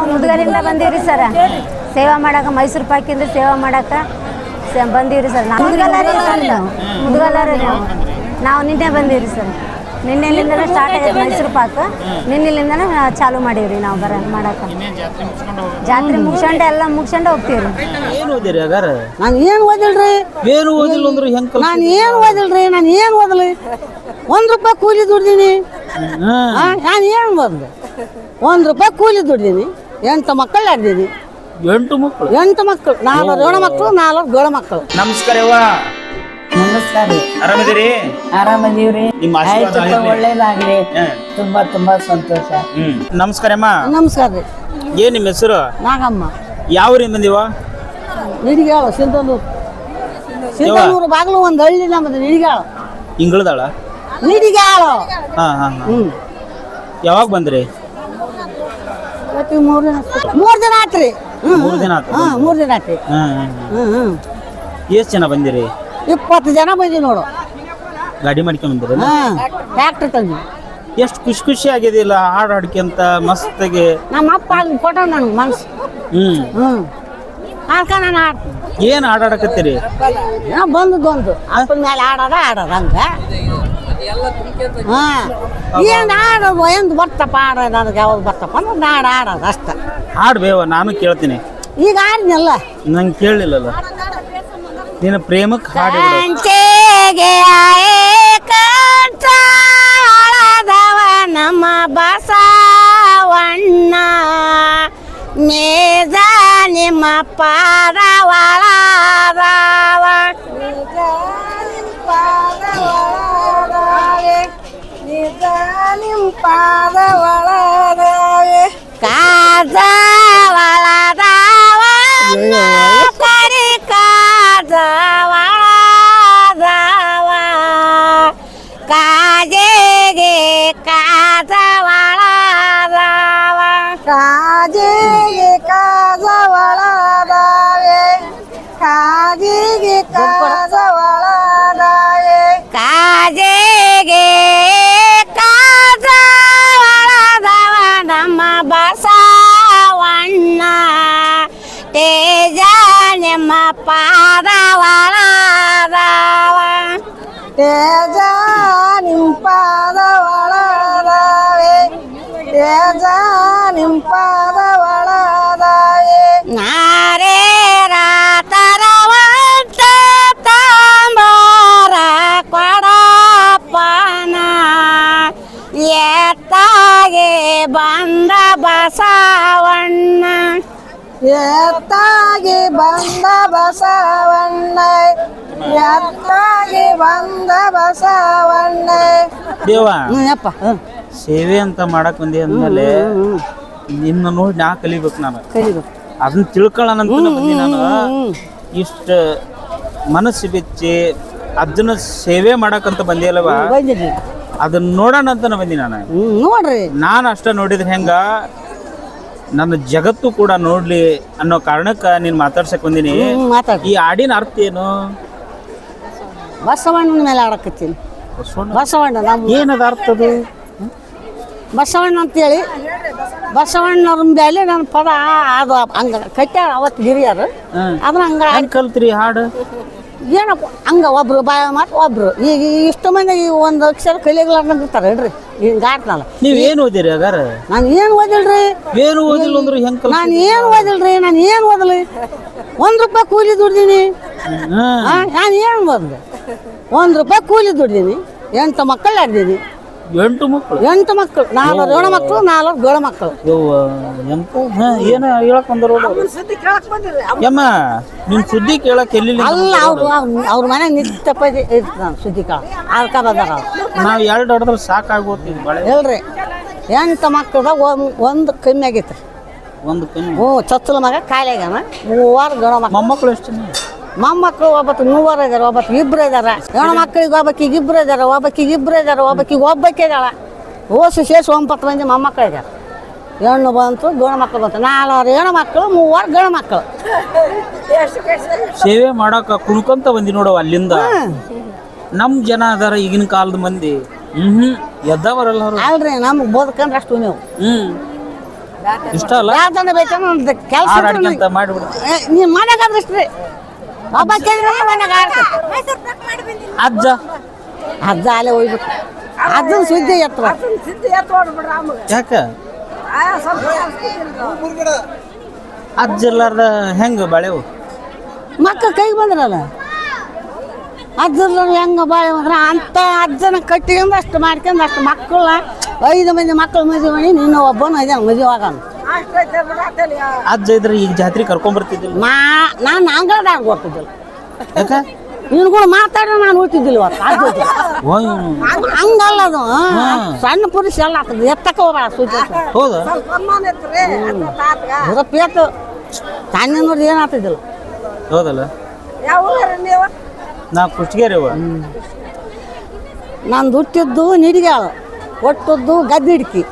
ನಾವು ಬಂದೀವಿ ರೀ ಸರ್. ಸೇವಾ ಮಾಡಕ ಮೈಸೂರು ಪಾಕಿಂದ ಸೇವಾ ಮಾಡಕ ಬಂದೀವಿ ಸರ್. ನಾವು ನಾವು. ಮುದುಗಲ್ಲಾರಿ ನಾವು. ನಿನ್ನೆ ಬಂದೀವಿ ಸರ್. ನಿನ್ನೆಲಿಂದನೇ ಸ್ಟಾರ್ಟ್ ಆಗಿದೆ ಮೈಸೂರು ಪಾಕ್. ನಿನ್ನೆಲಿಂದನೇ ಚಾಲು ಮಾಡೀವ್ರಿ ನಾವು ಬರ ಮಾಡಕ. ಜಾತ್ರೆ ಮುಗಿಸ್ಕೊಂಡು ಎಲ್ಲ ಮುಗಿಸ್ಕೊಂಡು ಹೋಗ್ತೀವ್ರಿ. ಏನು ಓದಿರಿ ನಾನು ಏನು ಓದಿಲ್ರಿ? ಏನು ಓದಿಲ್ಲ ಅಂದ್ರೆ ಹೆಂಗ್ ನಾನು ಏನು ಓದಿಲ್ರಿ? ನಾನು ಏನು ಓದಲಿ? ಒಂದು ರೂಪಾಯಿ ಕೂಲಿ ದುಡ್ದೀನಿ. ನಾನು ಏನು ಓದ್ಲಿ? ಒಂದು ರೂಪಾಯಿ ಕೂಲಿ ದುಡ್ದೀನಿ. ಎಂಟು ಮಕ್ಕಳು ಆಡ್ದೀನಿ ಎಂಟು ಮಕ್ಕಳು? ಎಂಟು ಮಕ್ಕಳು. ನಾಲ್ವರು ಗೋಣ ಮಕ್ಕಳು ನಾಲ್ವರು ಗೋಳ ಮಕ್ಕಳು. ನಮಸ್ಕಾರ ಯವ್ವ. ನಮಸ್ಕಾರ ರೀ. ಆರಾಮಿದ್ದೀರಿ? ಆರಾಮದೀವ್ರಿ. ನಿಮ್ಮ ಆಶೀರ್ವಾದ ಆಯ್ತು. ಒಳ್ಳೇದಾಗ್ಲಿ. ಹ. ತುಂಬಾ ತುಂಬಾ ಸಂತೋಷ. ಹ್ಮ್. ನಮಸ್ಕಾರ ಅಮ್ಮ ನಮಸ್ಕಾರ ರೀ. ಏನ್ ನಿಮ್ಮ ಹೆಸರು? ನಾಗಮ್ಮ. ಯಾವ ಊರಿಂದ ಬಂದಿವ ನಿಡಿಗಾಳ ಸಿಂಧನೂರು. ಸಿಂಧನೂರು ಬಾಗಿಲು ಒಂದು ಹಳ್ಳಿ ನಮ್ಮದು ನಿಡಿಗಾಳ. ಇಂಗಳದಾಳ? ನಿಡಿಗಾಳ. ಹಾ ಹಾ ಹಾ. ಹ್ಞೂ ಯಾವಾಗ ಬಂದ್ರಿ? ಇವತ್ತು ಮೂರು ದಿನ ಮೂರು ದಿನ ಆತ್ರಿ ಮೂರ್ ದಿನ ಆತು ಹಾಂ ಮೂರು ದಿನ ಆತ್ರಿ ಹಾ ಹ್ಞೂ ಹ್ಞೂ ಎಷ್ಟು ಜನ ಬಂದಿರಿ? ಇಪ್ಪತ್ತು ಜನ ಬಂದಿ ನೋಡು. ಗಾಡಿ ಮಾಡ್ಕೊಂಡ್ ಬಂದಿರಿ ಹಾಂ ಟ್ಯಾಕ್ಟ್ರ್ ತಂದಿ ಎಷ್ಟು ಖುಷಿ ಖುಷಿ ಆಗಿದಿಲ್ಲ ಹಾಡು ಹಾಡ್ಕೊಂತ ಮಸ್ತಾಗಿ. ನಮ್ಮ ಅಪ್ಪ ಅಲ್ಲಿ ಕೊಟ್ಟ ನನಗೆ ಮನ್ಸು. ಹ್ಮ್. ಹ್ಞೂ ಅದಕ್ಕೆ ನಾನು ಏನ್ ಹಾಡ್ ಹಾಡಕತ್ತೀರಿ? ಏನೋ ಬಂದದ್ದು ಒಂದು ಅಪ್ಪನ ಮೇಲೆ ಆಡೋದ ಆಡೋದು ಹಂಗೆ. ಹಾಂ. ಏನು ಆಡೋದು ಎಂದು ಬರ್ತಪ್ಪ ಆಡೋದು ನನಗೆ ಯಾವ್ದು ಬರ್ತಪ್ಪ ಅಂದ್ರೆ ನಾಡು ಆಡೋದು ಅಷ್ಟೆ. ಹಾಡ್ಬೇವ ನಾನು ಕೇಳ್ತೀನಿ. ಈಗ ಆಡಿನಲ್ಲ ನಂಗೆ ಕೇಳಲಿಲ್ಲಲ್ಲ. ನಿನ್ನ ಪ್ರೇಮಕ್ಕೆ ಹಾಡು ಬಿಡು. ಕಂಚೆಗೆ ಕಂಚಾಳದವ ನಮ್ಮ ಬಸವಣ್ಣ ಮೇಜ ನಿಮ್ಮ કાદા વાળા કાદા పాదవళాదవా తేజ నింపాదవళాదవే తేజ నింపాదవళాదవే నారే రాతరవంత తాంబర కొడపన ఎత్తాగే బంద బసవన్న ఎత్త ಬಂದ ಬಸವಣ್ಣ ಎತ್ತಾಗಿ ಬಂದ ಬಸವಣ್ಣ ಬಂದ ಯಪ್ಪ. ದೇವ ಸೇವೆ ಅಂತ ಮಾಡಕ್ ಬಂದಿ ಅಂದ್ಮೇಲೆ ನಿನ್ನ ನೋಡಿ ನಾ ಕಲಿಬೇಕು ನಾನು. ಕಲಿಬೇಕು. ಅದನ್ನ ತಿಳ್ಕೊಳ್ಳೋಣ ಅಂತ ಬಂದಿ ನಾನು. ಇಷ್ಟ ಮನಸ್ಸು ಬಿಚ್ಚಿ ಅದನ್ನ ಸೇವೆ ಮಾಡಕ್ಕಂತ ಬಂದಿಯಲ್ಲವ ಅಲ್ವಾ? ಅದನ್ನ ನೋಡೋಣ ಅಂತ ಬಂದಿ ನಾನು. ನೋಡ್ರಿ. ನಾನು ಅಷ್ಟ ನೋಡಿದ್ರೆ ಹೆಂಗ? ನನ್ನ ಜಗತ್ತು ಕೂಡ ನೋಡ್ಲಿ ಅನ್ನೋ ಕಾರಣಕ್ಕೆ ನೀನು ಮಾತಾಡ್ಸಕ್ ಬಂದಿನಿ. ಈ ಹಾಡಿನ ಅರ್ಥ ಏನು? ಬಸವಣ್ಣನ ಮೇಲೆ ಆಡಕತ್ತೀನಿ. ಬಸವಣ್ಣ? ನಮ್ಮ ಏನದ ಅರ್ಥ ಅದು? ಬಸವಣ್ಣ ಅಂತೇಳಿ ಬಸವಣ್ಣವ್ರ ಮೇಲೆ ನನ್ನ ಪದ ಅದು ಹಂಗ ಕಟ್ಟ್ಯಾರ ಅವತ್ತು ಹಿರಿಯರು. ಅದನ್ನ ಹಂಗ ಹೆಂಗ್ ಕಲ್ತ್ರಿ ಹಾಡು? ಏನಪ್ಪ ಹಂಗ ಒಬ್ರು ಬಾಯ ಮಾತು ಒಬ್ರು. ಈಗ ಇಷ್ಟು ಮಂದಿ ಒಂದು ಅಕ್ಷರ ಕಲಿಯಲಾರ್ದಂಗೆ ಇರ್ತಾರೆ ಹೇಳ್ರಿ ಹಿಂಗೆ ಆಡ್ತಾನಲ್ಲ ನೀವ್ ಏನ್ ಓದಿರಿ ಹಾಗಾರ? ನಾನು ಏನು ಓದಿಲ್ರಿ? ಏನು ಓದಿಲ್ಲ ಅಂದ್ರೆ ಹೆಂಗ್ ನಾನು ಏನು ಓದಿಲ್ರಿ? ನಾನು ಏನು ಓದಲಿ? ಒಂದು ರೂಪಾಯಿ ಕೂಲಿ ದುಡ್ದೀನಿ. ನಾನು ಏನು ಓದ್ಲಿ? ಒಂದು ರೂಪಾಯಿ ಕೂಲಿ ದುಡ್ದೀನಿ. ಎಂಟು ಮಕ್ಕಳು ಆಡ್ದೀನಿ. ಎಂಟು ಮಕ್ಕಳು. ಎಂಟು ಮಕ್ಕಳು. ನಾಲ್ವರು ಏಳು ಮಕ್ಕಳು ನಾಲ್ವರು ಏಳು ಮಕ್ಕಳು. ಎಂತ ಏನು ಹೇಳಕ್ ಬಂದರ ಯಮ್ಮ ನಿಮ್ ಸುದ್ದಿ ಕೇಳಕ್ ಎಲ್ಲಿಲ್ಲ ಅಲ್ಲ ಅವ್ರು ಅವ್ರ ಮನೆ ನಿತ್ಯ ಪದಿ ಇರ್ತಾನೆ ಸುದ್ದಿ ಕಾಳ ಆಳ್ಕ ಬಂದಾರ ನಾವು ಎರಡು ಹೊಡೆದ್ರೆ ಸಾಕಾಗೋತೀವಿ ಬಳೆ ಹೇಳ್ರಿ. ಎಂಟು ಮಕ್ಕಳದಾಗ ಒಂದು ಒಂದು ಕಮ್ಮಿ ಆಗೈತೆ ಒಂದು ಕಮ್ಮಿ. ಹ್ಞೂ ಚಚ್ಚಲ ಮಗ ಕಾಯಿಲೆ ಆಗ್ಯಾನ. ಮೂವಾರು ಗಣ ಮಕ್ಕಳು. ಮೊಮ್ಮಕ್ಕಳು ಎಷ್ಟು ಮೊಮ್ಮಕ್ಕಳು ಒಬ್ಬತ್ತು ಮೂವರು ಇದಾರೆ ಒಬ್ಬತ್ತು ಇಬ್ರು ಇದಾರೆ. ಹೆಣ್ಣು ಮಕ್ಕಳಿಗೆ ಒಬ್ಬಕ್ಕಿಗೆ ಇಬ್ರು ಇದಾರೆ ಒಬ್ಬಕ್ಕಿಗೆ ಇಬ್ರು ಇದಾರೆ ಒಬ್ಬಕ್ಕಿಗೆ ಒಬ್ಬಕ್ಕೆ ಇದ್ದಾಳೆ ಓಸು ಶೇಷ ಒಂಬತ್ತು ಮಂದಿ ಮೊಮ್ಮಕ್ಕಳು ಇದ್ದಾರೆ ಹೆಣ್ಣು ಬಂತು ಗಂಡು ಮಕ್ಕಳು ಬಂತು. ನಾಲ್ವರು ಹೆಣ್ಣು ಮಕ್ಕಳು ಮೂವರು ಗಂಡು ಮಕ್ಕಳು. ಸೇವೆ ಮಾಡಾಕ ಕುಣ್ಕೊಂತ ಬಂದಿ ನೋಡವ ಅಲ್ಲಿಂದ. ನಮ್ ಜನ ಅದಾರ ಈಗಿನ ಕಾಲದ ಮಂದಿ. ಹ್ಮ್ ಎದ್ದವರಲ್ಲ ಬರಲ್ಲ ಅಲ್ರಿ ನಮ್ಗೆ ಬದುಕಂದ್ರೆ ಅಷ್ಟು ನೀವು. ಹ್ಮ್. ಇಷ್ಟ ಅಲ್ಲ? ಯಾವ್ದನ್ನ ಬೇಕಂದ್ರೆ ಕೆಲಸ ಮಾಡ್ಬಿಡು. ನೀ ಮನೆಗೆ ಅದ್ರಷ್ಟ್ರಿ. ಅಜ್ಜ ಅಜ್ಜ ಅಲ್ಲೇ ಹೋಗ್ಬೇಕು. ಅದನ್ನ ಸುದ್ದಿ ಎತ್ತುವ ಯಾಕ? ಅಜ್ಜ ಇರ್ಲಾರ್ದ ಹೆಂಗ ಬಾಳೆವು ಮಕ್ಕ ಕೈಗೆ ಬಂದ್ರಲ್ಲ? ಅಜ್ಜರ್ಲ ಹೆಂಗ ಬಾಳೆ ಬಂದ್ರ ಅಂತ ಅಜ್ಜನ ಕಟ್ಟಿಕೊಂಡು ಅಷ್ಟು ಮಾಡ್ಕೊಂಡು ಅಷ್ಟು ಮಕ್ಕಳ ಐದು ಮಂದಿ ಮಕ್ಕಳು ಮದುವೆ ಮಾಡಿ ನಿನ್ನ ಒಬ್ಬನ ಇದ್ದಾನೆ ಮದುವೆ ಆಗೋಣ. ಅಜ್ಜ ಇದ್ರೆ ಈಗ ಜಾತ್ರೆ ಕರ್ಕೊಂಡ್ ಬರ್ತಿದ್ದಿಲ್ಲ. ಮಾ ನಾನು ಅಂಗಳದಾಗ ಹೋಗ್ತಿದ್ದಿಲ್ಲ. ಯಾಕ? ನಿನ್ ಕೂಡ ಮಾತಾಡಿ ನಾನು ಹೋಗ್ತಿದ್ದಿಲ್ಲ ಹಂಗಲ್ಲ ಅದು. ಸಣ್ಣ ಪುರುಷ ಎಲ್ಲ ಆಗ್ತದೆ ಎತ್ತಕ್ಕ ಹೋಗಬೇಡ ಸುದ್ದಿ ಹೌದಾ. ಪೇತು. ನೋಡಿ ಏನಾಗ್ತಿದ್ದಿಲ್ಲ ಹೌದಲ್ಲ? ನಾ ಕುಷ್ಟಿಗೇರಿ ನಾನು ದುಟ್ಟಿದ್ದು ನಿಡಿಗಾಳ ಒಟ್ಟದ್ದು ಗದ್ದಿಡ್ಕಿ.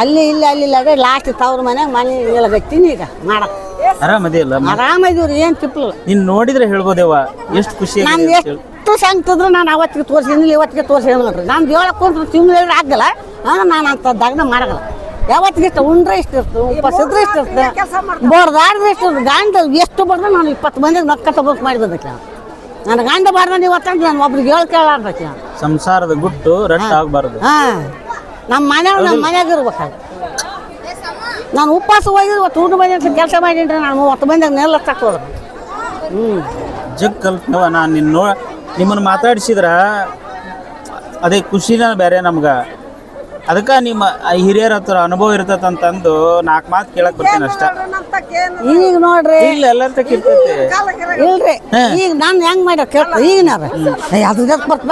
ಅಲ್ಲಿ ಇಲ್ಲಿ ಅಲ್ಲಿ ಇಲ್ಲ ಅದೇ ಲಾಸ್ಟ್ ತವ್ರ ಮನೆಗೆ ಮನೆ ಇಲ್ಲ ಗಟ್ಟಿನಿ ಈಗ. ಮಾಡಕ್ಕೆ ಆರಾಮದಿಲ್ಲ ಆರಾಮಿದೀವ್ರಿ ಏನು ತಿಪ್ಪಲಿಲ್ಲ ನೀನ್ ನೋಡಿದ್ರೆ ಹೇಳ್ಬೋದೇವ? ಎಷ್ಟು ಖುಷಿ ನಾನು ಎಷ್ಟು ಸಂಗ್ತಿದ್ರು ನಾನು ಅವತ್ತಿಗೆ ತೋರಿಸಿದ್ನಿಲ್ಲ ಇವತ್ತಿಗೆ ನೋಡ್ರಿ ನಾನು ಹೇಳಕ್ಕೆ ಕುಂತ್ರು ತಿಂಗಳು ಆಗಲ್ಲ ಹಾಂ ನಾನು ಅಂತ ದಗ್ನ ಮಾಡಲ್ಲ. ಯಾವತ್ತಿಗೆ ಇಷ್ಟ? ಉಂಡ್ರೆ ಇಷ್ಟ ಇರ್ತದೆ ಉಪಸಿದ್ರೆ ಇಷ್ಟ ಇರ್ತದೆ ಬಡ್ದಾಡಿದ್ರೆ ಇಷ್ಟ ಇರ್ತದೆ. ಗಂಡ ಎಷ್ಟು ಬಡ್ದು ನಾನು ಇಪ್ಪತ್ತು ಮಂದಿಗೆ ನಕ್ಕ ತಗೋಕ್ ಮಾಡಿದ್ದಕ್ಕೆ ನಾನು. ನನ್ನ ಗಂಡ ನೀವು ಇವತ್ತಂತ ನಾನು ಒಬ್ರಿಗೆ ಹೇಳಿ ನಾನು. ಸಂಸಾರದ ಗುಟ್ಟು ರಟ್ಟ ಆಗ್ಬಾರ್ದು. ಹಾಂ. ನಮ್ಮ ಮನೆಯವ್ರು ನಮ್ಮ ಮನ್ಯಾಗ ಇರ್ಬೇಕಾಗ ನಾನು ಉಪವಾಸ ಹೋಗಿದ್ರೆ ಇವತ್ತು ಊಟ ಮಂದಿ ಅಂತ ಕೆಲಸ ಮಾಡಿದ್ರೆ ನಾನು ಮೂವತ್ತು ಬಂದಾಗ ನೆಲ್ಲ ಹಾಕ್ಬೋದು. ಹ್ಞೂ ಜಗ್ ಕಲ್ತ್ನವ ನಾನು ನಿನ್ನ ನಿಮ್ಮನ್ನು ಮಾತಾಡಿಸಿದ್ರೆ ಅದೇ ಖುಷಿನ ಬೇರೆ ನಮ್ಗೆ. ಅದಕ್ಕೆ ನಿಮ್ಮ ಹಿರಿಯರ ಹತ್ರ ಅನುಭವ ಇರ್ತೈತೆ ಅಂತಂದು ನಾಲ್ಕು ಮಾತು ಕೇಳಕ್ ಬರ್ತೇನೆ ಅಷ್ಟ. ಈಗ ನೋಡ್ರಿ. ಇಲ್ಲ ಇರ್ತೈತೆ ಇಲ್ರಿ. ಈಗ ನಾನು ಹೆಂಗ್ ಮಾಡ್ಯಾರ ಈಗ ಈಗಿನಾರ ಅದ್ರ ಬರ್ತ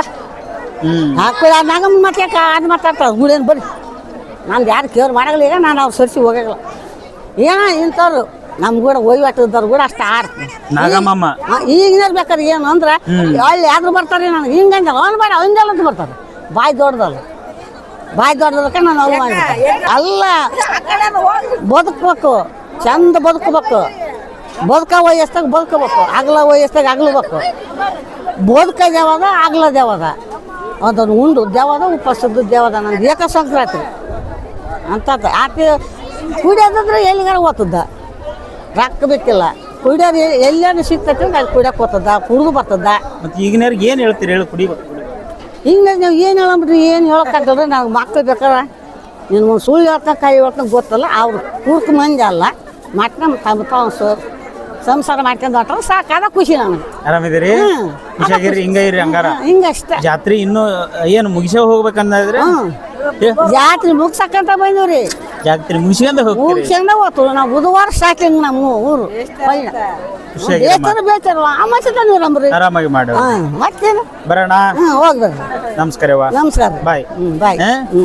ಬಾ ಹ್ಮ್ ಹಾಕಿ ನಾಗಮ್ಮ ಮತ್ತೆ ಅದು ಮಾತಾಡ್ತಾರೆ ಗುಡೇನು ಬರ್ರಿ. ನಾನು ಯಾರು ಕೇರ್ ಮಾಡಲ್ಲ ಈಗ ನಾನು ಅವ್ರು ಸರಿಸಿ ಹೋಗಲ್ಲ ಏನ ಇಂಥವ್ರು ನಮ್ಮ ಕೂಡ ಒಯ್ವಾಟದವ್ರು ಕೂಡ ಅಷ್ಟು ಆಡ್ತೀನಿ ನಾಗಮ್ಮಮ್ಮ. ಈಗ ಬೇಕಾದ್ರೆ ಏನು ಅಂದ್ರೆ ಅಲ್ಲಿ ಯಾರು ಬರ್ತಾರೆ ನನಗೆ ಹಿಂಗಂದ ಅವ್ನು ಬೇಡ ಹಂಗಲ್ಲ ಅಂತ ಬರ್ತಾರೆ. ಬಾಯಿ ದೊಡ್ಡದಲ್ಲ ಬಾಯಿ ದೊಡ್ಡದಕ್ಕೆ ನಾನು ಅವ್ರು ಮಾಡಿ ಅಲ್ಲ ಬದುಕಬೇಕು ಚಂದ ಬದುಕಬೇಕು. ಬದುಕ ವಯಸ್ಸಾಗ ಬದುಕಬೇಕು ಅಗಲ ವಯಸ್ಸಾಗ ಅಗಲಬೇಕು. ಬದುಕ ದೇವದ ಅಗಲ ದೇವದ. ಅದನ್ನು ಉಂಡು. ದೇವದ ಉಪವಾಸದ ದೇವದ ನಂದು ಏಕ ಸಂಕ್ರಾಂತಿ ಅಂತ ಆತಿ ಕುಡಿಯೋದಂದ್ರೆ ಎಲ್ಲಿಗಾರ ಓದ್ತದ ರೊಕ್ಕ ಬೇಕಿಲ್ಲ. ಕುಡಿಯೋದು ಎಲ್ಲೇನು ಸಿಗ್ತೈತೆ ಅಲ್ಲಿ ಕುಡಿಯೋಕೆ ಹೋಗ್ತದ ಕುಡಿದು ಬರ್ತದ ಮತ್ತೆ ಈಗಿನವ್ರಿಗೆ ಏನು ಹೇಳ್ತೀರಿ? ಹೇಳಿ ಕುಡಿಬೇಕು. ಹಿಂಗೆ ನಾವು ಏನು ಹೇಳಂಬಿಟ್ರಿ ಏನು ಹೇಳೋಕ್ಕಾಗಲ್ಲ ನಾವು ಮಕ್ಳು ಬೇಕಾರ ನಿನ್ನ ಸುಳ್ಳು ಹೇಳ್ತಾ ಕೈ ಹೇಳ್ತಾ ಗೊತ್ತಲ್ಲ. ಅವ್ರು ಕೂರ್ಕ ಮಂದಿ ಅಲ್ಲ. ಮಟ್ನ ತಮ್ಮ ತಾವು ಸ ಸಂಸಾರ ಮಾಡ್ಕೊಂಡು ಹೊಟ್ರೆ ಸಾಕಾದ ಖುಷಿ ನನಗೆ ಆರಾಮಿದ್ದೀರಿ. ಖುಷಿಯಾಗಿರಿ ಹಿಂಗ ಇರಿ ಹಂಗಾರ. ಹಿಂಗಷ್ಟೇ ಜಾತ್ರೆ ಇನ್ನು ಏನು ಮುಗಿಸೇ ಹೋಗ್ಬೇಕಂದ್ರೆ ಜಾತ್ರೆ ಮುಗ್ಸಕ್ಕಂತ ಬಂದೀವ್ರಿ. ಜಾತ್ರೆ ಮುಗಿಸ್ಕೊಂಡ ಹೋಗ್ತೀರಿ? ಮುಗಿಸ್ಕೊಂಡ ಹೋತು ನಾವು ಬುಧವಾರ ಸ್ಟಾರ್ಟಿಂಗ್ ನಮ್ಮ ಊರು. ಬೇತಾರಲ್ಲ ಅಮಾಸೆ ತಂದಿವಿ ನಮ್ರಿ. ಆರಾಮಾಗಿ ಮಾಡು ಮತ್ತೇನು? ಬರೋಣ? ಹೋಗ್ಬೇಕು ನಮಸ್ಕಾರವ್ವ ನಮಸ್ಕಾರ ಬಾಯ್. ಹ್ಞೂ ಬಾಯ್? ಹ್ಞೂ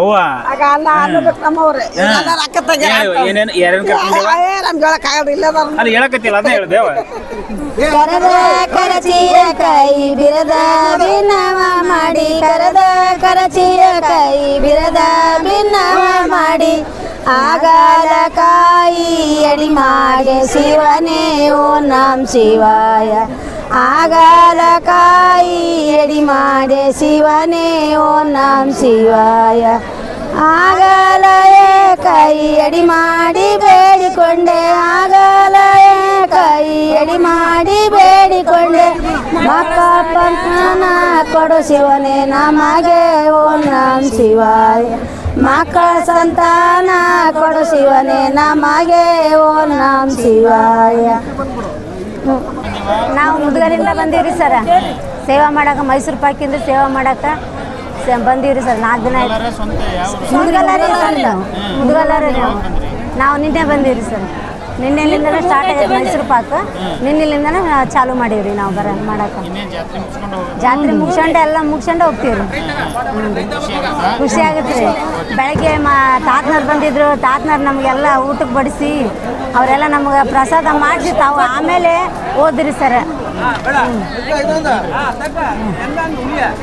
ಅವ್ವ. ಆಗ ಅಲ್ಲ ಅನ್ನಬೇಕು ನಮ್ಮವ್ರೆ. ಎಲ್ಲಾರು ಅಕ್ಕ ತಂಗಿ ಏನು ಏನೇನು ಯಾರೇನು ಕರ್ಕೊಂಡಿವ ನಮ್ಗೆ ಹೇಳಕ್ಕಾಗಲ್ಲ ಇಲ್ಲದಾರ ಅಲ್ಲಿ ಹೇಳಕತ್ತಿಲ್ಲ ಅದೇ ಹೇಳ್ದೇವ ಕರದ ಕರಚಿಯ ಕೈ ಬಿರದ ಬಿನ್ನವ ಮಾಡಿ ಕರದ ಕರಚಿಯ ಕೈ ಬಿರದ ಭಿನ್ನವ ಮಾಡಿ. ಆಗಲಕಾಯಿ ಅಡಿ ಮಾಡಿ ಶಿವನೇ, ಓ ನಮ್ ಶಿವಾಯ. ಆಗಲಕಾಯಿ ಅಡಿ ಮಾಡಿ ಶಿವನೇ, ಓ ನಮ್ ಶಿವಾಯ. ಆಗಲ ಕೈ ಅಡಿ ಮಾಡಿ ಬೇಡಿಕೊಂಡೆ, ಆಗಲ ಕೈ ಅಡಿ ಮಾಡಿ ಬೇಡಿಕೊಂಡೆ. ಮಕ್ಕ ಪಂಚನ ಕೊಡು ಶಿವನೇ ನಮಗೆ ಓಂ ನಮ್ ಶಿವಾಯ. ಮಕ್ಕಳ ಸಂತಾನ ಕೊಡು ಶಿವನೇ ನಮಗೆ ಓಂ ನಮ್ ಶಿವಾಯ. ನಾವು ಮುದುಗರಿಂದ ರೀ ಸರ. ಸೇವಾ ಮಾಡಕ್ಕೆ ಮೈಸೂರು ಪಾಕಿಂದ ಸೇವಾ ಮಾಡಕ್ಕೆ ಬಂದೀವ್ರಿ ಸರ್. ನಾಲ್ಕು ದಿನ ಆಯ್ತು ಮುದುಗಲ್ಲಾರಿ ಸರ್ ನಾವು. ಮುದುಗಲ್ಲಾರಿ ನಾವು. ನಾವು ನಿನ್ನೆ ಬಂದೀವ್ರಿ ಸರ್. ನಿನ್ನೆಲಿಂದನೇ ಸ್ಟಾರ್ಟ್ ಆಗೈತೆ ಮೈಸೂರು ಪಾಕ್. ನಿನ್ನೆಲಿಂದನೇ ಚಾಲು ಮಾಡೀವ್ರಿ ನಾವು ಬರ ಮಾಡಕ್ಕೆ ಜಾತ್ರೆ ಮುಗಿಸ್ಕೊಂಡು ಎಲ್ಲ ಮುಗಿಸ್ಕೊಂಡು ಹೋಗ್ತೀವ್ರಿ. ಖುಷಿ ಆಗುತ್ತೆ ರೀ ಬೆಳಗ್ಗೆ ಮಾ ತಾತನವ್ರು ಬಂದಿದ್ರು. ತಾತನವ್ರು ನಮಗೆಲ್ಲ ಊಟಕ್ಕೆ ಬಡಿಸಿ ಅವರೆಲ್ಲ ನಮ್ಗೆ ಪ್ರಸಾದ ಮಾಡಿಸಿ ತಾವು ಆಮೇಲೆ ಓದ್ರಿ ಸರ್.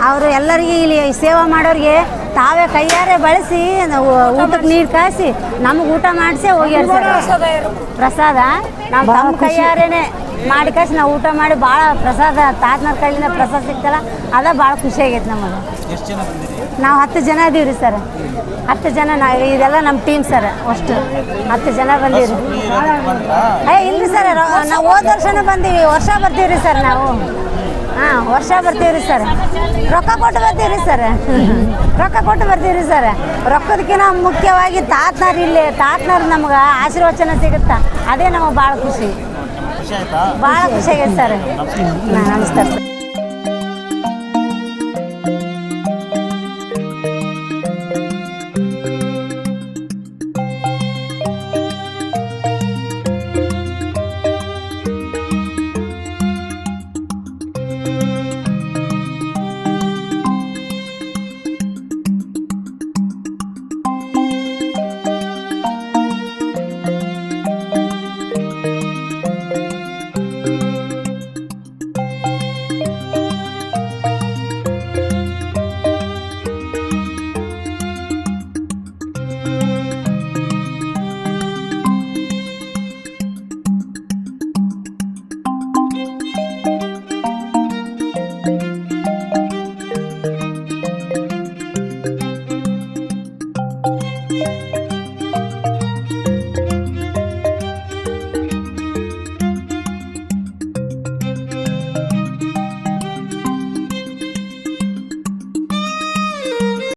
ಅವರು ಎಲ್ಲರಿಗೆ ಇಲ್ಲಿ ಸೇವಾ ಮಾಡೋರಿಗೆ ತಾವೇ ಕೈಯಾರೆ ಬಳಸಿ ನಾವು ಊಟಕ್ಕೆ ನೀರು ಕಾಯಿಸಿ ನಮ್ಗೆ ಊಟ ಮಾಡಿಸಿ ಹೋಗ್ಯಾರ ಸರ್. ಪ್ರಸಾದ ನಾವು ತಮ್ಮ ಕೈಯಾರೇನೆ ಮಾಡಿ ಕಾಯಿಸಿ ನಾವು ಊಟ ಮಾಡಿ ಭಾಳ ಪ್ರಸಾದ ತಾತನವ್ರ ಕೈಲಿಂದ ಪ್ರಸಾದ ಸಿಗ್ತಲ್ಲ ಅದ ಭಾಳ ಖುಷಿ ಆಗೈತೆ ನಮಗೆ. ನಾವು ಹತ್ತು ಜನ ಇದೀವಿ ರೀ ಸರ್ ಹತ್ತು ಜನ ನಾವು ಇದೆಲ್ಲ ನಮ್ಮ ಟೀಮ್ ಸರ್ ಅಷ್ಟು. ಹತ್ತು ಜನ ಬಂದೀವಿ ಏ ಇಲ್ರಿ ಸರ್ ನಾವು ಹೋದ ವರ್ಷನೂ ಬಂದೀವಿ. ವರ್ಷ ಬರ್ತೀವಿ ರೀ ಸರ್ ನಾವು. ಹಾಂ ವರ್ಷ ಬರ್ತೀವಿ ರೀ ಸರ್ ರೊಕ್ಕ ಕೊಟ್ಟು ಬರ್ತೀವಿ ರೀ ಸರ್ ರೊಕ್ಕ ಕೊಟ್ಟು ಬರ್ತೀವಿ ರೀ ಸರ್ ರೊಕ್ಕದಕ್ಕಿಂತ ಮುಖ್ಯವಾಗಿ ತಾತ್ನರು ಇಲ್ಲಿ. ತಾತ್ನಾರ್ ನಮ್ಗೆ ಆಶೀರ್ವಚನ ಸಿಗುತ್ತಾ. ಅದೇ ನಮಗೆ ಭಾಳ ಖುಷಿ. ಭಾಳ ಖುಷಿ ಆಗೈತೆ ಸರ್ ನಮಸ್ಕಾರ